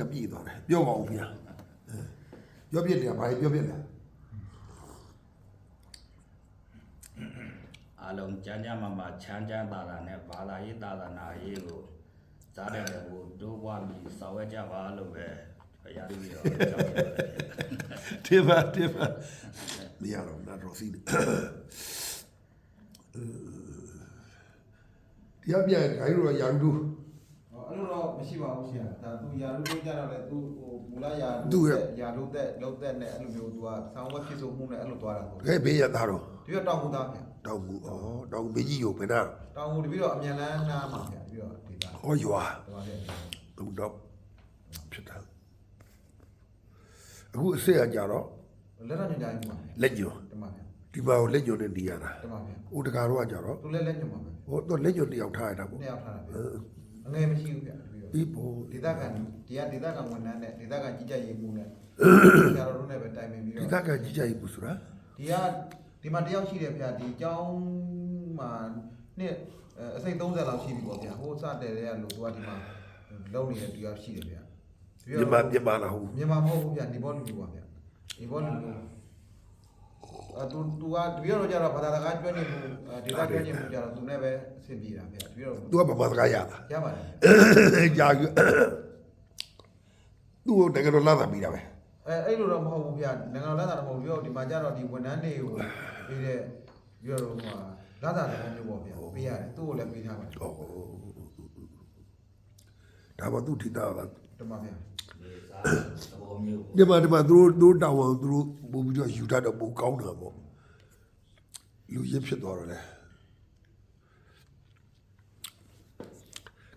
ကပြည့်သွားတယ်ပြောပါဦးဗျာအဲပြောပြတယ်ဘာပြောပြလဲအလုံးကြမ်းကြမ်းမှမှချမ်းချမ်းသာသာနဲ့ဘာသာရေးသာသနာရေးကိုစားတဲ့ဘက်ကိုဒိုးပွားပြီးဆောင်ရွက်ကြပါလို့ပဲဘုရားတပည့်တော်ကြောက်ပါတယ်တေပါတေပါမရတော့နာတော့စီတရားပြန်ခိုင်းတော့ရာလူဟော အဲ့လိုတော့မရှိပါဘူးရှင်ဒါသူယာလို့ကြတော့လေသူဟိုမူလယာသူ့ရဲ့ယာလို့တဲ့လုံးတဲ့နဲ့အဲ့လိုမျိုးသူကဆောင်းဝက်ဖြစ်ဆိုမှုနဲ့အဲ့လိုသွားတာပေါ့ခဲဘေးရသားတော့ဒီတော့တောင်ဟူသားဗျတောင်းမှုဩတောင်းမင်းကြီးကိုဘယ်နာတောင်ဟူတပြီးတော့အမြန်လန်းနားမှာဗျပြီးတော့ဒေတာဟောရွာတော်ဗျသူတော့ဖြစ်တာအခုအစ်ရကြတော့လက်တော်ညကြိုင်းမှာလက်ညွန်တမဗျဒီမှာကိုလက်ညွန်နဲ့နေရတာတမဗျဥတကာတော့ကြတော့သူလည်းလက်ညွမှာပဲဟောတော့လက်ညွန်တယောက်ထားရတာပေါ့နှစ်ယောက်ထားတာဗျ အငယ်မရှိဘူးဗျပြီးတော့ဒီပေါ်ဒေတာကန်ဒီကဒေတာကန်ဝန်ထမ်းနဲ့ဒေတာကန်ကြီးကြပ်ရေးမှုနဲ့ဆရာတော်တို့နဲ့ပဲတိုင်ပင်ပြီးဒီတော့သက်ကကြီးကြိုက်ဘူးဆိုတာဒီကဒီမှာတယောက်ရှိတယ်ဗျာဒီအကြောင်းမှာနှစ်အစိတ်30လောက်ရှိပြီပေါ့ဗျာဟိုစတဲ့တဲ့ကလို့သူကဒီမှာလုံနေတဲ့တယောက်ရှိတယ်ဗျာ မြန်မာမြန်မာလားဟုတ်မြန်မာမဟုတ်ဘူးဗျာဒီဘောလူလူပါဗျာဒီဘောလူလူအဲ သူသူကတပြည့်တော့ကြတော့ဘာသာစကားကျွမ်းနေမှုဒေတာကျွမ်းနေမှုကြတော့သူနဲ့ပဲအဆင်ပြေတာဗျာတပြည့်တော့သူကဗမာစကားရတာရပါတယ်ကြာယူသူ့ကိုတကယ်တော့လာတာပြီးတာပဲအဲအဲ့လိုတော့မဟုတ်ဘူးဗျာနိုင်ငံတော်လက်သာတော့မဟုတ်ဘူးပြီးတော့ဒီမှာကြတော့ဒီဝန်ထမ်းတွေကိုပေးတဲ့ပြီးတော့ဟိုမှာလာသာတဲ့မျိုးပေါ့ဗျာပေးရတယ်သူ့ကိုလည်းပေးထားပါတယ်ဩဒါမှသူ့ထိတာလားတမဗျာ ဒီစားသဘောမျိုးဒီမှာဒီမှာသူတို့တို့တောင်းအောင်သူတို့ပို့ပြီးတော့ယူတတ်တော့ပိုကောင်းတာပေါ့လူရင်းဖြစ်သွားတော့လေ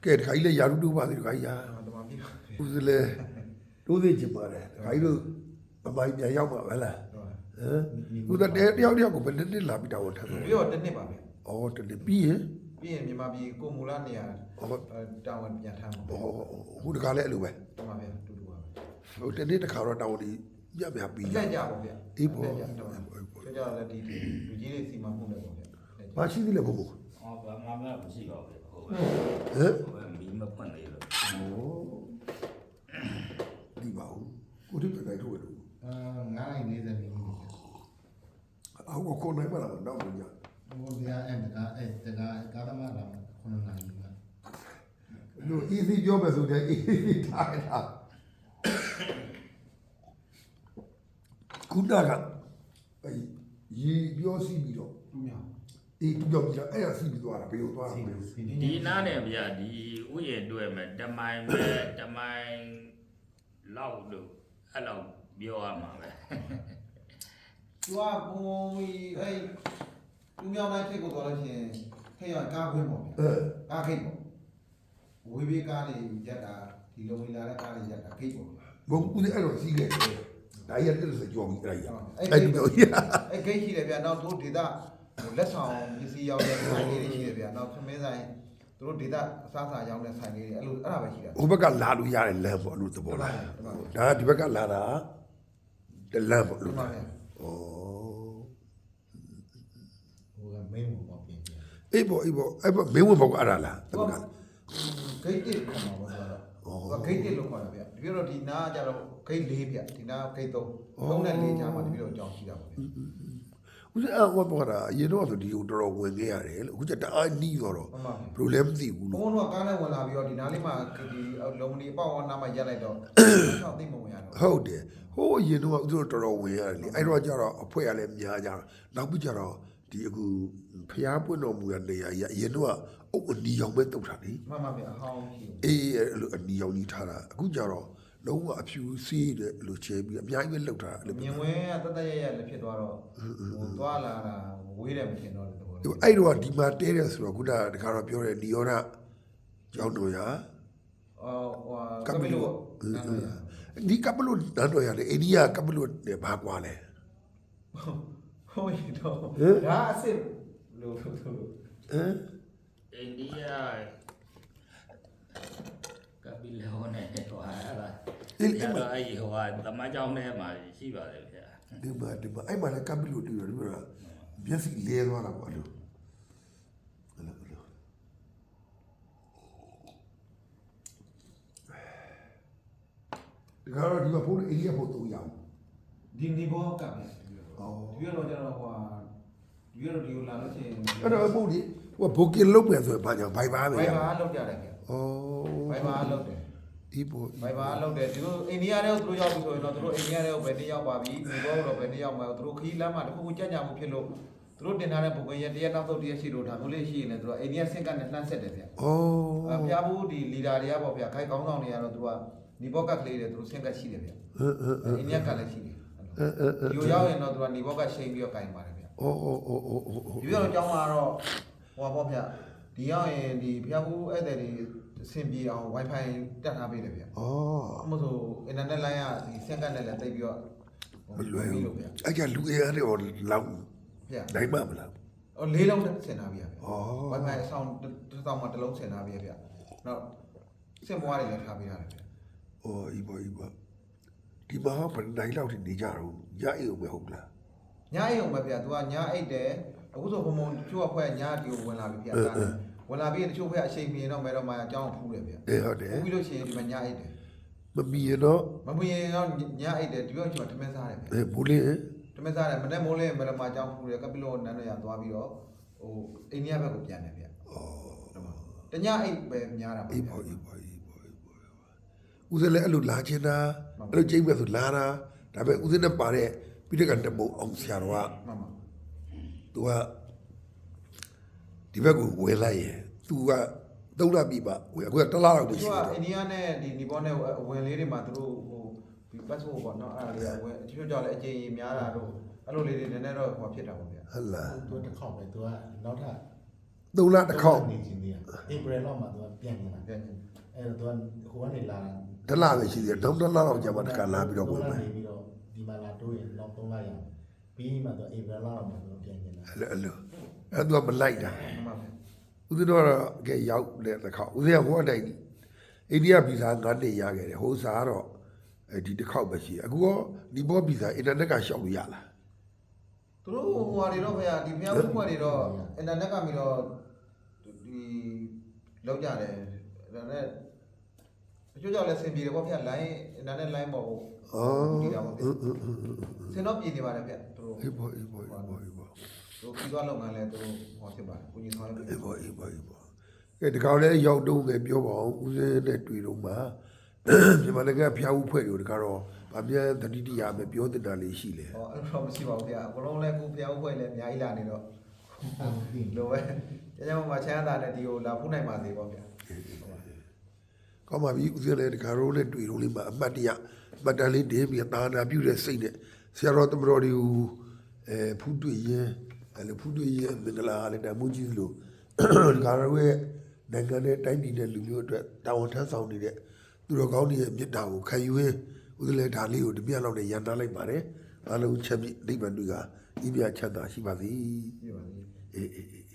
ကဲတခါကြီးလေယာရုတူပါသေးတခါကြီးယာတမပြီဦးစလဲတို့သိချင်ပါတယ်တခါကြီးတို့အမိုင်းပြန်ရောက်မှာပဲလားဟမ်ဦးတဲ့တယောက်တယောက်ကိုဘယ်နှစ်နှစ်လာပြီးတောင်းထားတယ်ပြီးတော့တစ်နှစ်ပါဗျာဩတနေ့ပြီးရင်ပြီးရင်မြန်မာပြည်ကိုမူလာနေရာဩအဲတာဝန်ပြန်ထားမှာဩဟိုတခါလည်းအဲ့လိုပဲတမဗျာတူတူပါပဲ ဟိုတနေ့တစ်ခါတော့တောင်းဒီရပြပြီးလက်ကြပါဗျာအေးပေါ့လက်ကြတော့ဆက်ကြလည်းဒီလူကြီးတွေစီမံမှုနဲ့ပေါ့ဗျာမရှိသေးလေဘုဘအော်ဘာမှမရှိပါဘူးဟိုပဲဟမ်ဟိုပဲမီးမဖွင့်လေလို့ဒီပါဦးကိုတိတိုင်ထိုးလို့အာ940မိနစ်အောက်ကိုနိုင်မလားတော့ဘူးညဟိုဒီအဲ့ဒါကအဲ့ဒါကကာသမလာ9နိုင်ပြီလို့ easy ပြောမယ်ဆိုတဲ့ easy ထားတာ ကုတာကအဲရီပြောစီပြီးတော့တူမြောင်အေးပြောပြီးတော့အဲ့ဒါစီပြီးသွားတာဘယ်လိုသွားတာလဲဒီနားနဲ့ဗျာဒီဥယျာဉ်တွေ့မယ်တမိုင်ပဲတမိုင်လောက်လို့အဲ့လောက်ပြောရမှာပဲသူကပုံကြီးအဲ့တူမြောင်တိုင်းထိတ်ကိုသွားလို့ရှိရင်ထိတ်ရကားခွင်းပေါ့ဗျာအဲကားခိတ်ပေါ့ဝေးဘေးကားလေးရက်တာဒီလိုဝင်လာတဲ့ကားလေးရက်တာခိတ်ပေါ့ဗျာဘုံဦးအဲ့တော့စီးခဲ့တယ် ဒါရတဲ့စကြောပြီးအဲ့ရအဲ့အဲ့ဂိဒီတ်ပြောရအဲ့ဂိတ်ရှိတယ်ဗျာနောက်သူဒေတာဟိုလက်ဆောင်ပစ္စည်းရောက်တဲ့ဆိုင်လေးတွေရှိတယ်ဗျာနောက်သမင်းဆိုင်သူတို့ဒေတာအစားအစာရောက်တဲ့ဆိုင်လေးတွေအဲ့လိုအဲ့ဒါပဲရှိတာဟိုဘက်ကလာလို့ရတယ်လမ်းပေါ့လို့သဘောလားဒါဒီဘက်ကလာတာတလမ်းပေါ့ဒီလို့မှာဩဗျာဟိုက main ဘောပေါ့ပြင်ပြအေးပေါ့အေးပေါ့အဲ့ပေါ့မင်းဝင်ပေါ့ကအဲ့ဒါလားတသူဘကက်ကဂိတ်တစ်ခေါ်မှာပေါ့ ဆိုတော့ဂိတ်တစ်လို့ခေါ်တာဗျာဒီပြီးတော့ဒီနားကျတော့ဂိတ်၄ဗျာဒီနားဂိတ်၃၃နဲ့၄ကြားမှာဒီပြီးတော့အကြောင်းရှိတာပေါ့ဗျာဦးစအဲ့ဟောပေါ့တာရေတော့ဆိုဒီကိုတော်တော်ဝင်ခဲ့ရတယ်လို့အခုကျတအားနီးတော့တော့မှန်ပါဗျာဘယ်လိုလဲမသိဘူးဘုံလို့ဘုံကကားနဲ့ဝင်လာပြီးတော့ဒီနားလေးမှာဒီလုံမနီအပေါက်ဝနာမှာရက်လိုက်တော့တော့သိမဝင်ရတော့ဟုတ်တယ်ဟိုးရေတော့ဦးတို့တော်တော်ဝင်ရတယ်လေအဲ့တော့ကျတော့အဖွဲရလည်းများကြတော့နောက်ပြီးကျတော့ ဒီအခုဖျားပွင့်တော်မူရနေရရေတော့အုပ်အနီရောင်ပဲတုတ်တာလေမှန်ပါဗျာအဟောင်းရှိတယ်အေးအဲ့လိုအနီရောင်ကြီးထားတာအခုကျတော့လုံးဝအဖြူစီးတယ်လို့ချဲပြီးအများကြီးပဲလှုပ်ထားတယ်မြင်ဝဲကတတရရလည်းဖြစ်သွားတော့ဟိုသွားလာတာဝေးတယ်မထင်တော့တဲ့သဘောဒီအဲ့တော့ဒီမှာတဲတယ်ဆိုတော့ခုနကတခါတော့ပြောတယ်နီယောနာကျောင်းတော်ရအော်ဟိုကပီလိုနားလို့ရဒီကပလို့နန်းတော်ရလေအိန္ဒိယကပလို့နဲ့ဘာကွာလဲ ဟိုရတော့ဒါအစ်စ်လို့လို့ဆိုလို့ဟမ်အိန္ဒိယကပီလောနဲ့ဟိုဟာအဲ့ဒါဒီဒီအဲ့မှာတော့အဲ့ဒီဟိုဟာတမန်ကြောင်းထဲမှာရှိပါတယ်ဗျာဒီမှာဒီမှာအဲ့မှာလည်းကပလို့တူတယ်ဒီမှာမျက်စိလဲသွားတာပေါ့အဲ့လိုအဲ့လိုအဲ့လိုဒီကတော့ဒီမှာဖုန်းအိန္ဒိယဖုန်း300အောင်ဒီနေဘောကပ်ဗျာဩ ဒီကတော့ကျတော့ဟိုဟာဒီကတော့ဒီကိုလာလို့ရှိရင်အဲ့တော့ဖုန်းဒီဟိုဘိုကင်လုပ်ပြန်ဆိုရင်ဘာကြောင့်ဘိုင်ဘာပဲဘိုရင်ဘာလောက်ကြတယ်ဗျာဩဘိုင်ဘာလောက်တယ်ဒီဘောဘိုင်ဘာလောက်တယ်ဒီလိုအိန္ဒိယတွေကိုသူတို့ရောက်ပြီဆိုရင်တော့သူတို့အိန္ဒိယတွေကိုပဲတစ်ရောက်ပါပြီဒီဘောတော့ပဲတစ်ရောက်မှာသူတို့ခီးလမ်းမှာတစ်ခုခုကြက်ကြမှုဖြစ်လို့သူတို့တင်ထားတဲ့ပုံကရက်တရက်နောက်ဆုံးတရက်ရှိလို့ဒါမျိုးလေးရှိရင်လည်းသူတို့အိန္ဒိယဆင့်ကနဲ့နှမ်းဆက်တယ်ဗျာဩအဖျားဘူးဒီလီဒါတွေကပေါ့ဗျာခိုင်ကောင်းဆောင်တွေကတော့သူကနီဘော့ကကလေးတွေသူတို့ဆင့်ကရှိတယ်ဗျာအင်းအင်းအင်းအိန္ဒိယကလည်းရှိတယ် အင်းအင်းအင်းဒီကိုရောက်ရင်တော့သူကနီဘော့ကရှိန်ပြီးတော့ကင်ပါတယ်ဗျာဩဩဩဩဩဒီကတော့ကျောင်းမှာတော့ဟိုပါပေါ့ဗျာဒီရောက်ရင်ဒီဖျားဘူးဧည့်သည်တွေအဆင်ပြေအောင် wifi တက်ထားပေးတယ်ဗျာဩအမဆိုအင်တာနက်လိုင်းကဒီဆင့်ကနဲ့လည်းတိတ်ပြီးတော့မလွယ်ပြီးဘူးလို့ဗျာအဲ့ကြလူရရတယ်ဟောလောက်ဗျာနိုင်မှာမလားအော်လေးလုံးဆင်ထားပြီဗျာဩ wifi အဆောင်တစ်ဆောင်မှာတစ်လုံးဆင်ထားပြီဗျာနောက်ဆင့်ပွားတွေလည်းထားပေးရတယ်ဗျာဩဤဘောဤဘော ဒီမှာဘယ်နိုင်လောက်ထိနေကြတော့ရအိမ်အောင်မဟုတ်လားညအိမ်အောင်ပဲဗျာ तू ကညအိတ်တယ်အခုဆိုဘုံဘုံတချို့အဖွဲ့ညဒီကိုဝင်လာပြီဗျာဒါနဲ့ဝင်လာပြီးရင်တချို့အဖွဲ့အချိန်မီရင်တော့မဲတော့မှအကြောင်းဖူးတယ်ဗျာအေးဟုတ်တယ်ဖူးပြီးလို့ရှိရင်ဒီမှာညအိတ်တယ်မမီရတော့မမရင်တော့ညအိတ်တယ်ဒီဘက်ကျွန်တော်ထမင်းစားတယ်ဗျာအဲဘူလင်းထမင်းစားတယ်မနေ့မိုးလေးမဲတော့မှအကြောင်းဖူးတယ်ကပီလိုနန်းရသွားပြီးတော့ဟိုအိန္ဒိယဘက်ကိုပြန်တယ်ဗျာဩတညအိတ်ပဲများတာပါအေးဗျာဘောအေးဘောအေးဘောအေးဘော ဦးစလည်းအဲ့လိုလာချင်တာအဲ့လိုချိန်ပဲဆိုလာတာဒါပေမဲ့ဦးစနဲ့ပါတဲ့ပြီးတဲ့ကတမုံအောင်ဆရာတော်ကမှန်ပါသူကဒီဘက်ကိုဝင်လိုက်ရင်သူကသုံးလပြီပါဝင်အခုကတစ်လလောက်တသူည်းရှိကတယ်အိန္ဒိယနဲ့ဒီနီပေါနဲ့အဝင်လေးတွေမှာသူတို့ဟိုဒီ passport ပေါ့နော်အဲ့ဒါလေးကဝင်တချို့ကြောင့်လည်းအကျဉ်းကြီးများတာတော့အဲ့လိုလေးတွေနည်းနည်းတော့ဟိုဖြစ်တာပေါ့ဗျာဟုတ်လားသူတစ်ခေါက်ပဲသူကနောက်ထပ်သုံးလတစ်ခေါက်နေချင်းသေးတယ်ဧပြီလောက်မှာသူကပြန်နေတာပြန်အဲ့တော့ သူကဟိုကနေလာတစ်လပဲရှိသေးတယ်နောက်တစ်လလောက်ကြာမှတစ်ခါလာပြီးတော့ဝင်မယ်နေပြီးတော့ဒီမှာလာတိုးရင်နောက်3လရအောင်ပြီးမှတော့ဧပြီလောက်မှာသူပြန်နေတာအဲ့လိုအဲ့လိုအဲ့သူကမလိုက်တာမှန်ပါဗျာဦးဇင်းတို့ကတော့ကဲရောက်တဲ့တစ်ခေါက်ဦးဇင်းကဟိုအတိုင်းအိန္ဒိယဗီဇာ9နှစ်ရခဲ့တယ်ဟိုစားတော့အဲဒီတစ်ခေါက်ပဲရှိတယ်အခုကဒီဘောဗီဇာအင်တာနက်ကရှောက်လို့ရလားသူတို့ဟိုဟာတွေတော့ဗျာဒီမြောက်ဘက်တွေတော့အင်တာနက်ကပြီးတော့ဒီလောက်ကြတယ်ဒါနဲ့တ ချို့ကြောင့်လည်းဆင်ပြေတယ်ပေါ့ဗျာ line အင်တာနက် line ပေါ့ဟိုဩဒီတာပေါ့ဗျာအင်းအင်းအင်းအင်းဆင်တော့ပြေနေပါတယ်ဗျာသူတို့အေးဘောအေးဘောအေးဘောအေးဘောသူပြီးသွားလုပ်ငန်းလဲသူဟောဖြစ်ပါတယ်ကိုကြီးဆောင်ရွက်အေးပြီးဘောအေးဘောအေးဘောကဲဒီကောင်လည်းရောက်တော့ငယ်ပြောပါအောင်ဦးဇင်းနဲ့တွေ့တော့မှမြန်မာနိုင်ငံဖျားဦးဖွဲ့တွေကိုဒီကတော့ဗာမြန်တတိတရပဲပြောတင်တာလေးရှိလေဟောအဲ့တော့မရှိပါဘူးဗျာအကုန်လုံးလဲကိုဖျားဦးဖွဲ့လဲအများကြီးလာနေတော့ဟုတ်ပြီလိုပဲကျန်ကျမှချမ်းသာတဲ့ဒီကိုလာဖူးနိုင်ပါစေပေါ့ဗျာ ကောင်းပါပြီဦးဇင်းလည်းဒီကတော့လည်းတွေ့တော့လေးမှအမှတ်တရအမှတ်တမ်းလေးတင်းပြီးတာနာပြုတဲ့စိတ်နဲ့ဆရာတော်တမတော်တွေကိုအဲဖူးတွေ့ရင်အဲလိုဖူးတွေ့ရင်မင်္ဂလာလည်းတမှုကြီးလို့ဒီကတော့ရဲ့နိုင်ငံနဲ့တိုင်းပြည်နဲ့လူမျိုးအတွက်တာဝန်ထမ်းဆောင်နေတဲ့သူတော်ကောင်းတွေရဲ့မေတ္တာကိုခံယူရင်းဦးဇင်းလည်းဒါလေးကိုတပြက်လောက်နဲ့ရန်တာလိုက်ပါတယ်အားလုံးချက်ပြိနိဗ္ဗာန်တွေကဤမြတ်ချမ်းသာရှိပါစေပြပါလိမ့်အေးအေးအေး